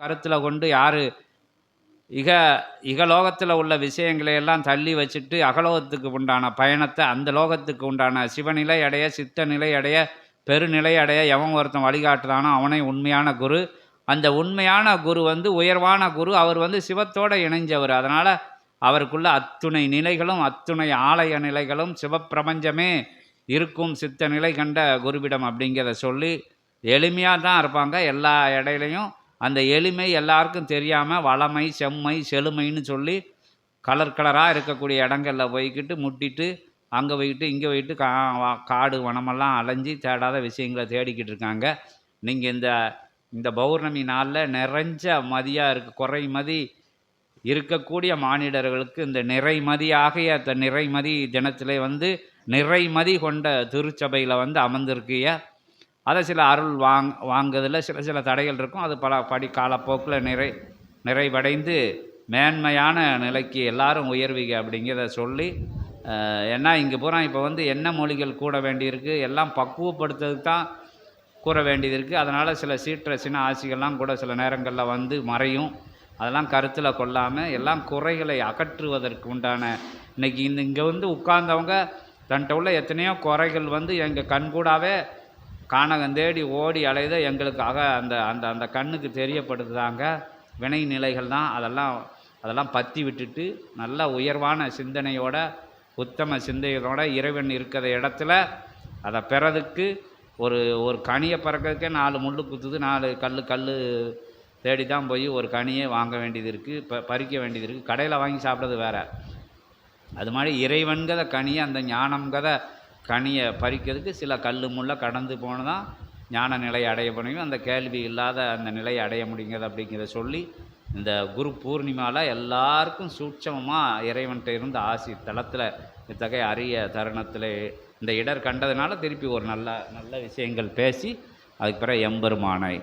கருத்தில் கொண்டு யார் இக இகலோகத்தில் உள்ள விஷயங்களை எல்லாம் தள்ளி வச்சுட்டு அகலோகத்துக்கு உண்டான பயணத்தை அந்த லோகத்துக்கு உண்டான சிவநிலை அடைய சித்த நிலை அடைய பெருநிலை அடைய எவன் ஒருத்தன் வழிகாட்டுதானோ அவனே உண்மையான குரு. அந்த உண்மையான குரு வந்து உயர்வான குரு அவர் வந்து சிவத்தோட இணைஞ்சவர். அதனால் அவருக்குள்ள அத்துணை நிலைகளும் அத்துணை ஆலய நிலைகளும் சிவப்பிரபஞ்சமே இருக்கும் சித்த நிலை கண்ட குருவிடம் அப்படிங்கிறத சொல்லி எளிமையாக தான் இருப்பாங்க எல்லா இடையிலையும் அந்த எளிமை எல்லாருக்கும் தெரியாமல் வளமை செம்மை செழுமைன்னு சொல்லி கலர் கலராக இருக்கக்கூடிய இடங்கள்ல போய்க்கிட்டு முட்டிட்டு அங்கே போய்கிட்டு இங்கே போய்கிட்டு கா வா- காடு வனமெல்லாம் அலைஞ்சி தேடாத விஷயங்களை தேடிக்கிட்டு இருக்காங்க. நீங்கள் இந்த இந்த பௌர்ணமி நாளில் நிறைஞ்ச மதியாக இருக்கு குறைமதி இருக்கக்கூடிய மானிடர்களுக்கு இந்த நிறைமதியாகிய அந்த நிறைமதி தினத்திலே வந்து நிறைமதி கொண்ட திருச்சபையில் வந்து அமர்ந்திருக்கிய அதை சில அருள் வாங் வாங்குதில் சில சில தடைகள் இருக்கும். அது பல படி காலப்போக்கில் நிறை நிறைவடைந்து மேன்மையான நிலைக்கு எல்லாரும் உயர்வீங்க அப்படிங்கிறத சொல்லி ஏன்னா இங்கே பூரா இப்போ வந்து என்ன மொழிகள் கூட வேண்டியிருக்கு எல்லாம் பக்குவப்படுத்துறதுக்கு தான் கூற வேண்டியது இருக்குது அதனால் சில சீற்ற சின்ன ஆசிகள்லாம் கூட சில நேரங்களில் வந்து மறையும். அதெல்லாம் கருத்தில் கொள்ளாமல் எல்லாம் குறைகளை அகற்றுவதற்கு உண்டான இன்னைக்கு இந்த இங்கே வந்து உட்கார்ந்தவங்க தன்ட்ட உள்ள எத்தனையோ குறைகள் வந்து எங்கள் கண்கூடாவே கானகம் தேடி ஓடி அலைத எங்களுக்காக அந்த அந்த அந்த கண்ணுக்கு தெரியப்படுதுதாங்க வினை நிலைகள் தான். அதெல்லாம் அதெல்லாம் பற்றி விட்டுட்டு நல்ல உயர்வான சிந்தனையோட உத்தம சிந்தையோட இறைவன் இருக்கிற இடத்துல அதை பெறதுக்கு ஒரு ஒரு கனியை பறக்கிறதுக்கே நாலு முள் குத்துது. நாலு கல் கல் தேடி தான் போய் ஒரு கனியை வாங்க வேண்டியது இருக்குது ப பறிக்க வேண்டியது இருக்குது கடையில் வாங்கி சாப்பிட்றது வேற. அது மாதிரி இறைவன்கத கனியை அந்த ஞானம்கத கனியை பறிக்கிறதுக்கு சில கல் முள்ள கடந்து போனதான் ஞான நிலை அடைய முடியும். அந்த கேள்வி இல்லாத அந்த நிலையை அடைய முடியுங்கிறது அப்படிங்கிறத சொல்லி இந்த குரு பூர்ணிமாவில் எல்லாருக்கும் சூட்சமமாக இறைவன்கிட்ட இருந்து ஆசி தளத்தில் இத்தகைய அரிய தருணத்தில் இந்த இடர் கண்டதுனால திருப்பி ஒரு நல்ல நல்ல விஷயங்கள் பேசி அதுக்கு பிறகு எம்பெருமானை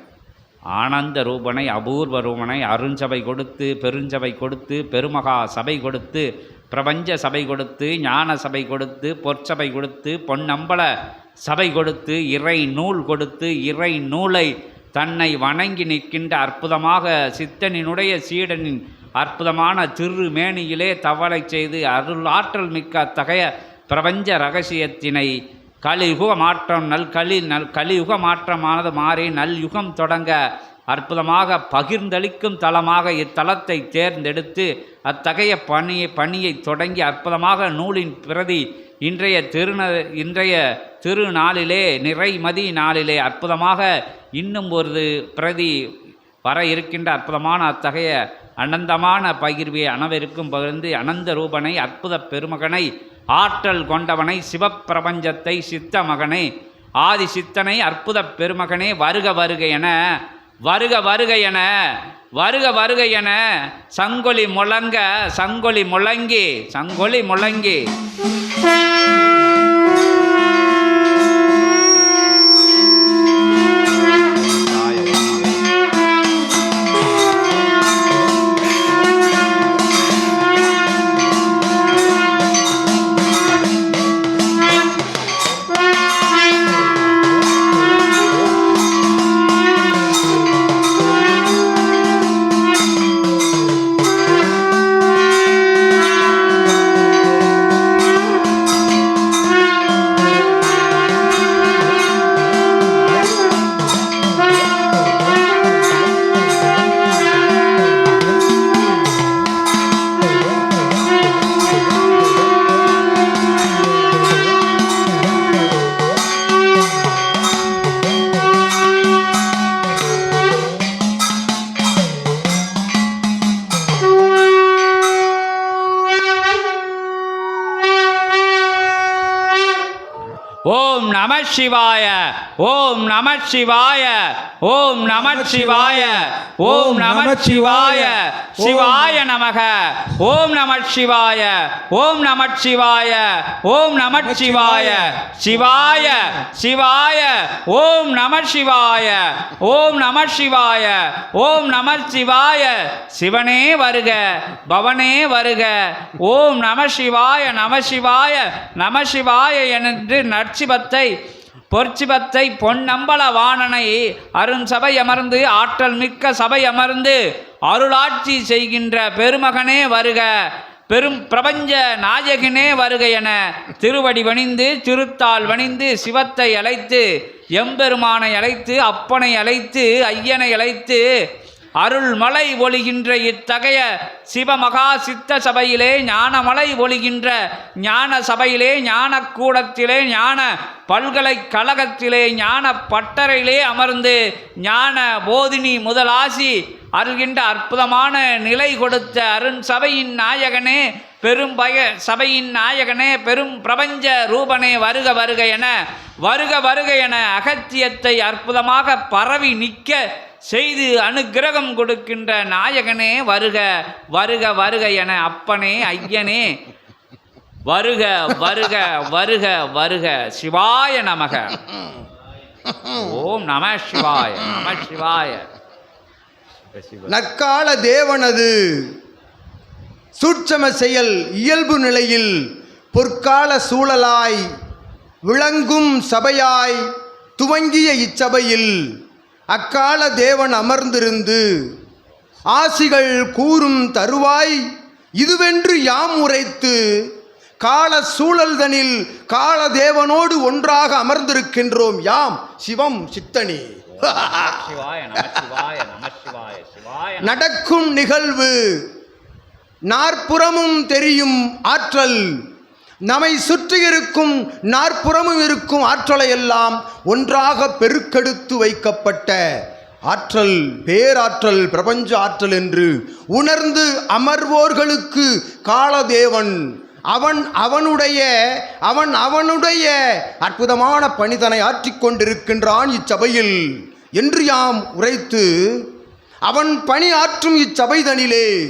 ஆனந்த ரூபனை அபூர்வ ரூபனை அருஞ்சபை கொடுத்து பெருஞ்சபை கொடுத்து பெருமகா சபை கொடுத்து பிரபஞ்ச சபை கொடுத்து ஞான சபை கொடுத்து பொற்சபை கொடுத்து பொன்னம்பல சபை கொடுத்து இறை நூல் கொடுத்து இறை நூலை தன்னை வணங்கி நிற்கின்ற அற்புதமாக சித்தனினுடைய சீடனின் அற்புதமான திருமேனியிலே தவளை செய்து அருள் ஆற்றல் மிக்க அத்தகைய பிரபஞ்ச ரகசியத்தினை கலியுக மாற்றம் நல் கலி நல் கலியுக மாற்றமானது மாறி நல் யுகம் தொடங்க அற்புதமாக பகிர்ந்தளிக்கும் தலமாக இத்தலத்தை தேர்ந்தெடுத்து அத்தகைய பணியை பணியை தொடங்கி அற்புதமாக நூலின் பிரதி இன்றைய திருந இன்றைய திருநாளிலே நிறைமதி நாளிலே அற்புதமாக இன்னும் ஒரு பிரதி வர இருக்கின்ற அற்புதமான அத்தகைய அனந்தமான பகிர்வை அனவருக்கும் பகிர்ந்து அனந்த ரூபனை அற்புத பெருமகனை ஆற்றல் கொண்டவனை சிவப்பிரபஞ்சத்தை சித்த மகனை ஆதி சித்தனை அற்புத பெருமகனே வருக வருக என வருக வருக என வருக வருக என சங்கொலி முழங்க சங்கொலி முழங்கி சங்கொலி முழங்கி. ஓம் நம சிவாய ஓம் நம சிவாய ஓம் நம சிவாய ஓம் நம சிவாய சிவாய நமக ஓம் நம சிவாய ஓம் நம சிவாய ஓம் நம சிவாய சிவாய சிவாய ஓம் நம சிவாய ஓம் நம சிவாய ஓம் நம சிவாய சிவனே வருக பவனே வருக ஓம் நம சிவாய நம சிவாய நம சிவாய என்று நற்சிவத்தை பொற்சிபத்தை பொன்னம்பல வாணனை அருண்சபை அமர்ந்து ஆற்றல் மிக்க சபை அமர்ந்து அருளாட்சி செய்கின்ற பெருமகனே வருக. பெரும் பிரபஞ்ச நாயகனே வருக என திருவடி வணிந்து திருத்தால் வணிந்து சிவத்தை அழைத்து எம்பெருமானை அழைத்து அப்பனை அழைத்து ஐயனை அழைத்து அருள்மலை ஒளிகின்ற இத்தகைய சிவமகா சித்த சபையிலே ஞானமலை ஒளிகின்ற ஞான சபையிலே ஞான கூடத்திலே ஞான பல்கலைக்கழகத்திலே ஞான பட்டறையிலே அமர்ந்து ஞான போதினி முதலாசி அருகின்ற அற்புதமான நிலை கொடுத்த அருண் சபையின் நாயகனே பெரும் பய சபையின் நாயகனே பெரும் பிரபஞ்ச ரூபனே வருக வருக என வருக வருக என அகத்தியத்தை அற்புதமாக பரவி நிற்க செய்து அனுக்கிரகம் கொடுக்கின்ற நாயகனே வருக வருக வருக என அப்பனே ஐயனே. வருக வருக வருக வருக. சிவாய நமக. ஓம் நம சிவாய நம சிவாய. நற்கால தேவனது சூட்சம செயல் இயல்பு நிலையில் பொற்கால சூழலாய் விளங்கும் சபையாய் துவங்கிய இச்சபையில் அக்கால தேவன் அமர்ந்திருந்து ஆசிகள் கூறும் தருவாய் இதுவென்று யாம் உரைத்து கால சூழல்தனில் கால தேவனோடு ஒன்றாக அமர்ந்திருக்கின்றோம் யாம் சிவம் சித்தனி. நடக்கும் நிகழ்வு நாற்புறமும் தெரியும் ஆற்றல் நம்மை சுற்றி இருக்கும் நாற்புறமும் இருக்கும் ஆற்றலை எல்லாம் ஒன்றாக பெருக்கெடுத்து வைக்கப்பட்ட ஆற்றல் பேராற்றல் பிரபஞ்ச ஆற்றல் என்று உணர்ந்து அமர்வோர்களுக்கு காலதேவன். அவன் அவனுடைய அவன் அவனுடைய அற்புதமான பணிதனை ஆற்றிக்கொண்டிருக்கின்றான் இச்சபையில் என்று யாம் உரைத்து அவன் பணி ஆற்றும் இச்சபைதனிலே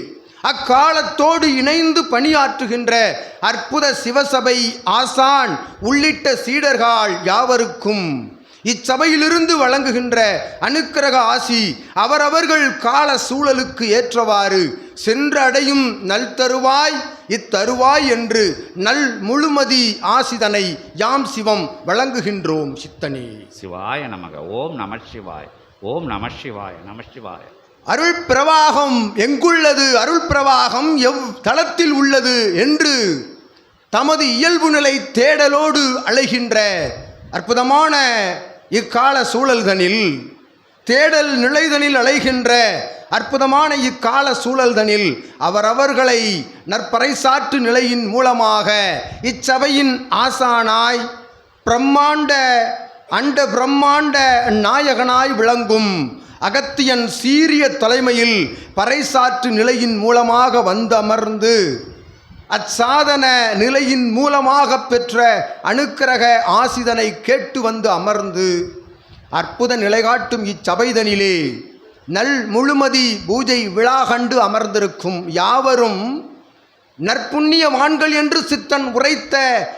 அக்காலத்தோடு இணைந்து பணியாற்றுகின்ற அற்புத சிவசபை ஆசான் உள்ளிட்ட சீடர்கள் யாவருக்கும். இச்சபையிலிருந்து வழங்குகின்ற அனுக்கிரக ஆசி அவரவர்கள் கால சூழலுக்கு ஏற்றவாறு சென்றடையும் நல் தருவாய் இத்தருவாய் என்று நல் முழுமதி ஆசிதனை யாம் சிவம் வழங்குகின்றோம் சித்தனே. சிவாய நமக ஓம் நம சிவாய் ஓம் நம சிவாய நம சிவாய. அருள் பிரவாகம் எங்குள்ளது? அருள் பிரவாகம் எவ் தளத்தில் உள்ளது என்று தமது இயல்பு நிலை தேடலோடு அழைகின்ற அற்புதமான இக்கால சூழல்தனில் தேடல் நிலைதனில் அலைகின்ற அற்புதமான இக்கால சூழல்தனில் அவரவர்களை நற்பறைசாற்று நிலையின் மூலமாக இச்சபையின் ஆசானாய் பிரம்மாண்ட அண்ட பிரம்மாண்ட நாயகனாய் விளங்கும் அகத்தியன் சீரிய தலைமையில் பறைசாற்று நிலையின் மூலமாக வந்தமர்ந்து அச்சாதன நிலையின் மூலமாக பெற்ற அனுக்கிரக ஆசிதனை கேட்டு வந்து அமர்ந்து அற்புத நிலைகாட்டும் இச்சபைதனிலே நல் முழுமதி பூஜை விழா கண்டு அமர்ந்திருக்கும் யாவரும் நற்புண்ணியவான்கள் என்று சித்தன் உரைத்த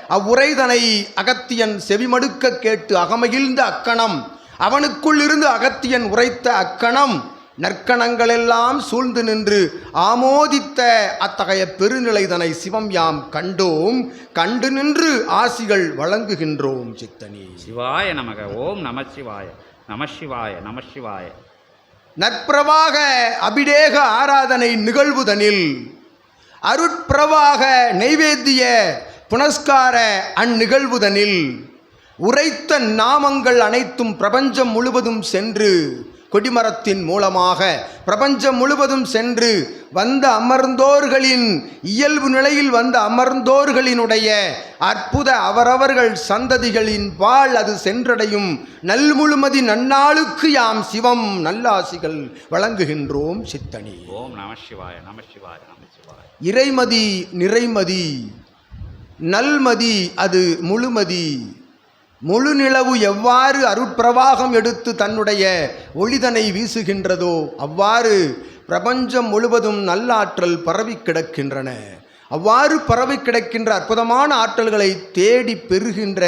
அவ்வுரைதனை அகத்தியன் செவிமடுக்க கேட்டு அகமகிழ்ந்த அக்கணம் அவனுக்குள் இருந்து அகத்தியன் உரைத்த அக்கணம் நற்கணங்களெல்லாம் சூழ்ந்து நின்று ஆமோதித்த அத்தகைய பெருநிலைதனை சிவம் யாம் கண்டோம் கண்டு நின்று ஆசிகள் வழங்குகின்றோம் சித்தனி. சிவாய நமக ஓம் நம சிவாய நம சிவாய நம சிவாய. நற்பிரவாக அபிடேக ஆராதனை நிகழ்வுதனில் அருட்பிரவாக நைவேத்திய புனஸ்கார அந்நிகழ்வுதனில் உரைத்த நாமங்கள் அனைத்தும் பிரபஞ்சம் முழுவதும் சென்று கொடிமரத்தின் மூலமாக பிரபஞ்சம் முழுவதும் சென்று வந்த அமர்ந்தோர்களின் இயல்பு நிலையில் வந்த அமர்ந்தோர்களினுடைய அற்புத அவரவர்கள் சந்ததிகளின் பால் அது சென்றடையும். நல்முழுமதி நன்னாளுக்கு யாம் சிவம் நல்லாசிகள் வழங்குகின்றோம் சித்தனி. ஓம் நம சிவாய நம சிவாய நம சிவாய. இறைமதி நிறைமதி நல்மதி அது முழுமதி. முழு நிலவு எவ்வாறு அருட்பிரவாகம் எடுத்து தன்னுடைய ஒளிதனை வீசுகின்றதோ அவ்வாறு பிரபஞ்சம் முழுவதும் நல்லாற்றல் பரவி கிடக்கின்றன. அவ்வாறு பரவி கிடக்கின்ற அற்புதமான ஆற்றல்களை தேடி பெறுகின்ற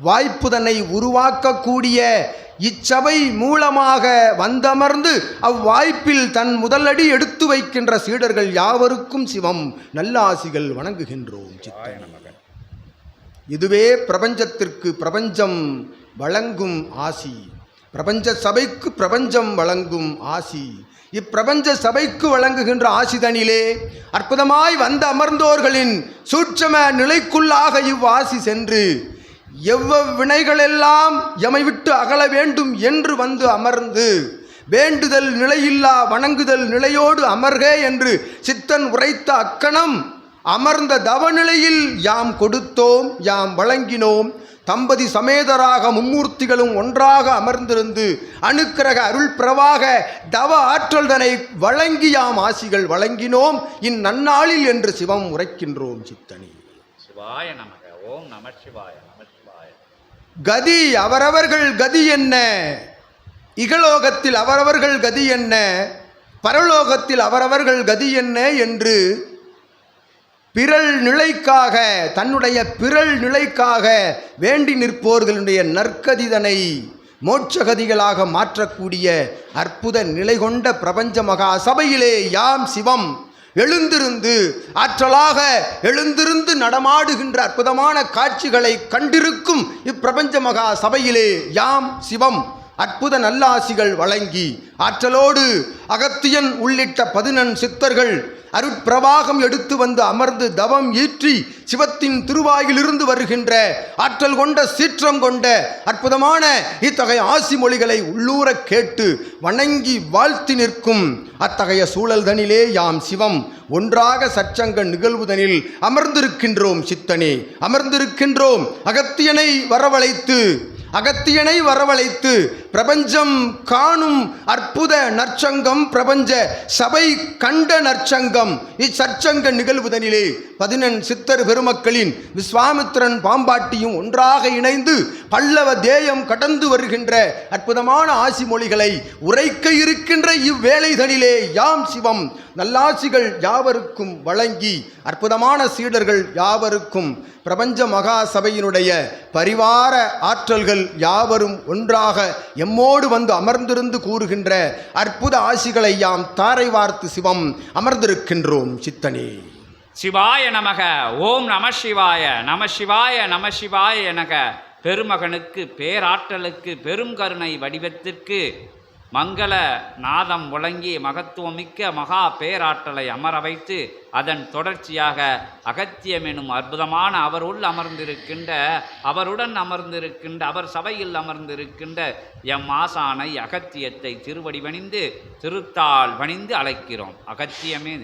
வாய்ப்புதனை உருவாக்கக்கூடிய இச்சபை மூலமாக வந்தமர்ந்து அவ்வாய்ப்பில் தன் முதலடி எடுத்து வைக்கின்ற சீடர்கள் யாவருக்கும் சிவம். நல்லாசிகள் வணங்குகின்றோம் சித்தனே இதுவே பிரபஞ்சத்திற்கு பிரபஞ்சம் வழங்கும் ஆசி. பிரபஞ்ச சபைக்கு பிரபஞ்சம் வழங்கும் ஆசி. இப்பிரபஞ்ச சபைக்கு வழங்குகின்ற ஆசிதனிலே அற்புதமாய் வந்து அமர்ந்தோர்களின் சூட்சம நிலைக்குள்ளாக இவ்வாசி சென்று எவ்வளவு வினைகளெல்லாம் எமை விட்டு அகல வேண்டும் என்று வந்து அமர்ந்து வேண்டுதல் நிலையில்லா வணங்குதல் நிலையோடு அமர்க என்று சித்தன் உரைத்த அக்கணம் அமர்ந்த தவநிலையில் யாம் கொடுத்தோம் யாம் வழங்கினோம். தம்பதி சமேதராக மும்மூர்த்திகளும் ஒன்றாக அமர்ந்திருந்து அணுக்கிரக அருள் பிரவாக தவ ஆற்றல்தனை வழங்கி யாம் ஆசிகள் வழங்கினோம். இந்நன்னாளில் என்று சிவம் உரைக்கின்றோம் சித்தனி. சிவாய நமக. ஓம் நம சிவாய நம சிவாய. கதி அவரவர்கள் கதி என்ன? இகலோகத்தில் அவரவர்கள் கதி என்ன? பரலோகத்தில் அவரவர்கள் கதி என்ன? என்று பிறல் நிலைக்காக தன்னுடைய பிறல் நிலைக்காக வேண்டி நிற்போர்களுடைய நற்கதிதனை மோட்சகதிகளாக மாற்றக்கூடிய அற்புத நிலை கொண்ட பிரபஞ்ச மகா சபையிலே யாம் சிவம் எழுந்திருந்து ஆற்றலாக எழுந்திருந்து நடமாடுகின்ற அற்புதமான காட்சிகளை கண்டிருக்கும் இப்பிரபஞ்ச மகா சபையிலே யாம் சிவம் அற்புத நல்லாசிகள் வழங்கி ஆற்றலோடு அகத்தியன் உள்ளிட்ட பதினெண் சித்தர்கள் அருட்பிரவாகம் எடுத்து வந்து அமர்ந்து தவம் ஈற்றி சிவத்தின் திருவாயிலிருந்து வருகின்ற ஆற்றல் கொண்ட சீற்றம் கொண்ட அற்புதமான இத்தகைய ஆசி மொழிகளை உள்ளூரக் கேட்டு வணங்கி வாழ்த்தி நிற்கும் அத்தகைய சூழல்தனிலே யாம் சிவம் ஒன்றாக சச்சங்க நிகழ்வுதனில் அமர்ந்திருக்கின்றோம் சித்தனே அமர்ந்திருக்கின்றோம் அகத்தியனை வரவழைத்து. அகத்தியனை வரவழைத்து பிரபஞ்சம் காணும் அற்புத நற்சங்கம் பிரபஞ்ச சபை கண்ட நற்சங்கம். இச்சற்சங்க நிகழ்வுதனிலே பதினெண் சித்தர் பெருமக்களின் விஸ்வாமித்திரன் பாம்பாட்டியும் ஒன்றாக இணைந்து பல்லவ தேயம் கடந்து வருகின்ற அற்புதமான ஆசி மொழிகளை உரைக்க இருக்கின்ற இவ்வேளைதனிலே யாம் சிவம். நல்லாசிகள் யாவருக்கும் வழங்கி அற்புதமான சீடர்கள் யாவருக்கும். பிரபஞ்ச மகா சபையினுடைய பரிவார ஆற்றல்கள் யாவரும் ஒன்றாக எம்மோடு வந்து அமர்ந்திருந்து கூறுகின்ற அற்புத ஆசிகளை யாம் தாரை வார்த்து சிவம் அமர்ந்திருக்கின்றோம் சித்தனே. சிவாய நமக ஓம் நம சிவாய நம சிவாய நம சிவாய எனக. பெருமகனுக்கு பேராற்றலுக்கு பெரும் கருணை வடிவத்திற்கு மங்கள நாதம் முழங்கி மகத்துவமிக்க மகா பேராற்றலை அமர வைத்து அதன் தொடர்ச்சியாக அகத்தியம் எனும் அற்புதமான அவருள் அமர்ந்திருக்கின்ற அவருடன் அமர்ந்திருக்கின்ற அவர் சபையில் அமர்ந்திருக்கின்ற எம் ஆசானை அகத்தியத்தை திருவடி வணிந்து திருத்தாள் வணிந்து அழைக்கிறோம். அகத்தியமே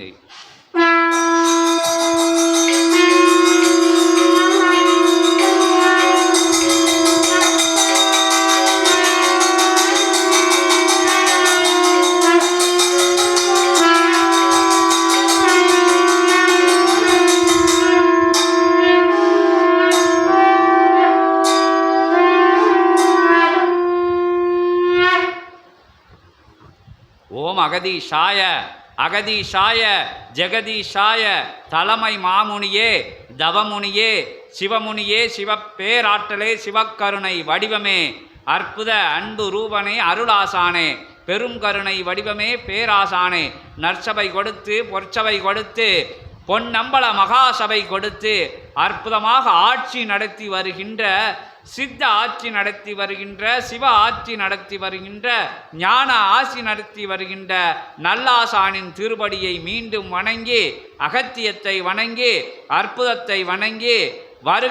அகதீஷாய அகதீஷாய ஜெகதீஷாய தலைமை மாமுனியே தவமுனியே சிவமுனியே சிவப்பேராற்றலே சிவக்கருணை வடிவமே அற்புத அன்பு ரூபனே அருளாசானே பெரும் கருணை வடிவமே பேராசானே நற்சபை கொடுத்து பொற்சபை கொடுத்து பொன்னம்பல மகாசபை கொடுத்து அற்புதமாக ஆட்சி நடத்தி வருகின்ற சித்த ஆட்சி நடத்தி வருகின்ற சிவ ஆட்சி நடத்தி வருகின்ற ஞான ஆட்சி நடத்தி வருகின்ற நல்லாசானின் திருப்படியை மீண்டும் வணங்கி அகத்தியத்தை வணங்கி அற்புதத்தை வணங்கி வருக